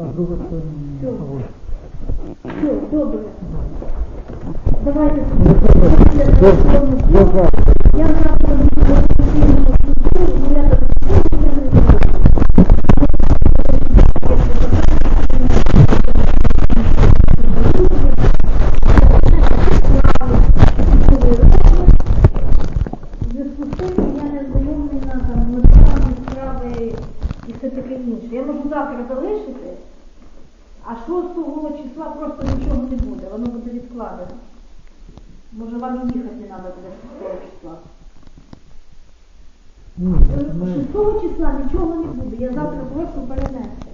а друга це Все. Все, добре. Давайте Ну, Я- телефону. я за. Завтра я. Я можу завтра залишити, а 6 числа просто нічого не буде, воно буде відкладено. Може вам і їхати не треба буде 6 числа. Ні, Е, ми, 6 числа нічого не буде, я завтра прошу перенести.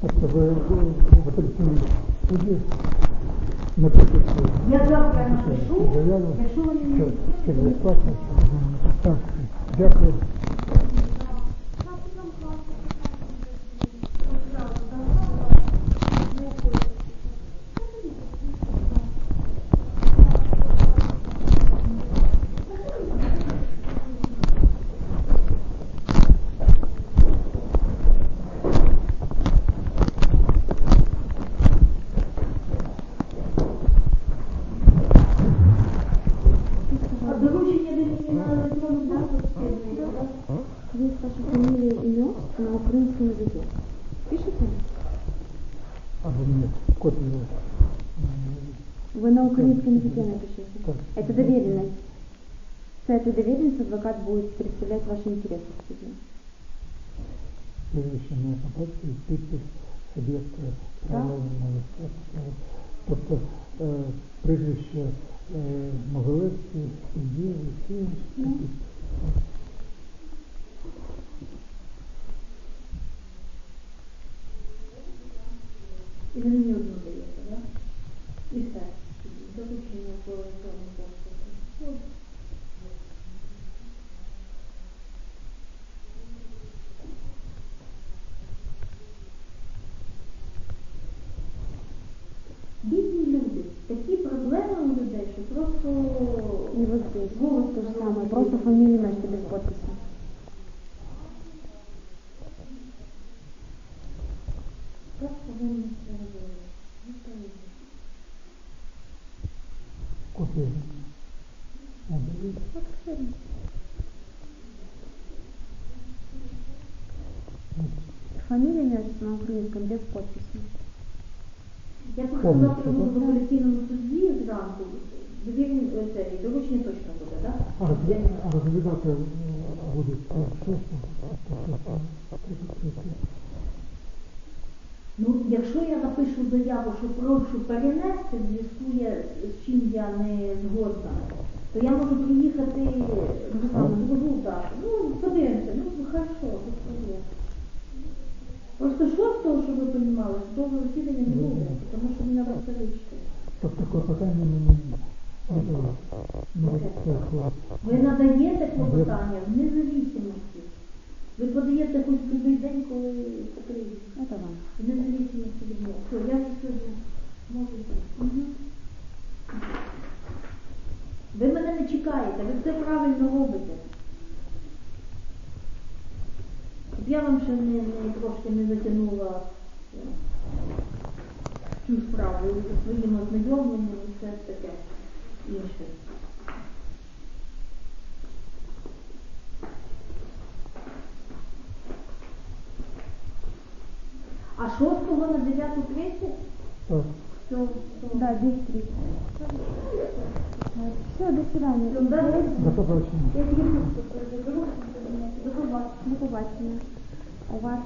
тобто Я завтра напишу, якщо вони не. Так, дякую. А доручення ви мені на електронну дату скидуєте, так? Есть ваша фамилия и имя на украинском языке. Пишите? Або мені копію. Вы на украинском языке напишите. Так. Это доверенность. С этой доверенностью адвокат будет представлять ваши интересы в суде. Прізвище на батьки, підпис, суб'єкта права на виставку. Тобто е, прізвище е, Могилевський, судді, всі. І ви мені одну даєте, так? І все. Доручення по електронному пошту. Бідні люди, такі проблеми у людей, що просто И вот здесь. Голос то же самое. Просто фамилия, имя, без подписи. Або Фамилия, имя на украинском без подписи. Я просто Повністю, завтра буду так? в апеляційному суді зранку. Довірні це доручення точно буде, так? А розглядати, а Ну, якщо я напишу заяву, що прошу перенести, в зв'язку я- з чим я не згодна, то я можу приїхати ну, там, в другу дату. Ну, подивимося, ну хорошо, проблем. Просто шостого, щоб ви розуміли, судового засідання не буде, тому що мені треба вчити. Тобто клопотання не не. Ви надаєте клопотання в незалежності. Ви подаєте хоч в будь-який день, коли потрібно. Это вам. В незалежності від нього. Все, я сьогодні можу йти. Ви мене не чекаєте, ви все правильно робите. Щоб я вам ще не, не трошки не затягнула е, цю справу зі своїм ознайомленням і все таке інше. А 6 на 9.30? Так. Да, 10.30. Все, до свидания. До побачення. Я тільки тут до побачення. До побачення. У вас